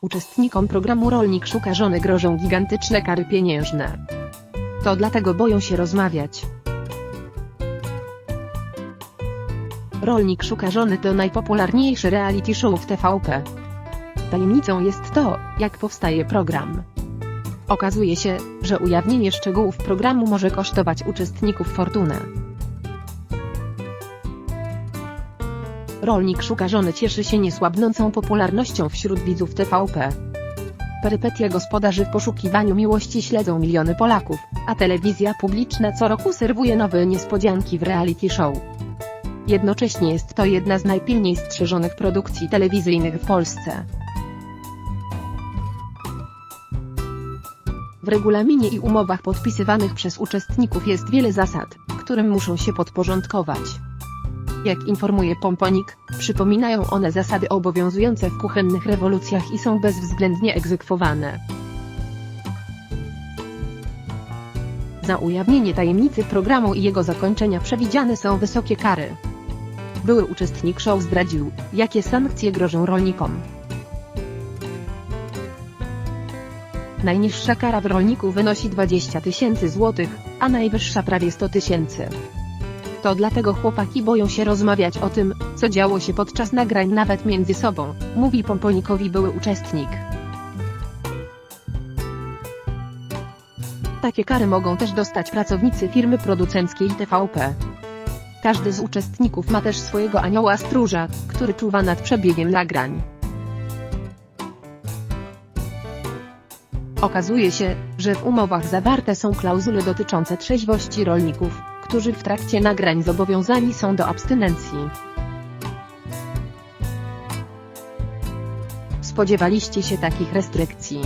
uczestnikom programu Rolnik Szuka Żony grożą gigantyczne kary pieniężne. To dlatego boją się rozmawiać. Rolnik Szuka Żony to najpopularniejszy reality show w TVP. Tajemnicą jest to, jak powstaje program. Okazuje się, że ujawnienie szczegółów programu może kosztować uczestników fortunę. Rolnik Szuka Żony cieszy się niesłabnącą popularnością wśród widzów TVP. Perypetia gospodarzy w poszukiwaniu miłości śledzą miliony Polaków, a telewizja publiczna co roku serwuje nowe niespodzianki w reality show. Jednocześnie jest to jedna z najpilniej strzeżonych produkcji telewizyjnych w Polsce. W regulaminie i umowach podpisywanych przez uczestników jest wiele zasad, którym muszą się podporządkować. Jak informuje Pomponik, przypominają one zasady obowiązujące w kuchennych rewolucjach i są bezwzględnie egzekwowane. Za ujawnienie tajemnicy programu i jego zakończenia przewidziane są wysokie kary. Były uczestnik show zdradził, jakie sankcje grożą rolnikom. Najniższa kara w rolniku wynosi 20 tysięcy złotych, a najwyższa prawie 100 tysięcy. To dlatego chłopaki boją się rozmawiać o tym, co działo się podczas nagrań nawet między sobą, mówi Pomponikowi były uczestnik. Takie kary mogą też dostać pracownicy firmy producenckiej TVP. Każdy z uczestników ma też swojego anioła stróża, który czuwa nad przebiegiem nagrań. Okazuje się, że w umowach zawarte są klauzule dotyczące trzeźwości rolników, którzy w trakcie nagrań zobowiązani są do abstynencji. Spodziewaliście się takich restrykcji?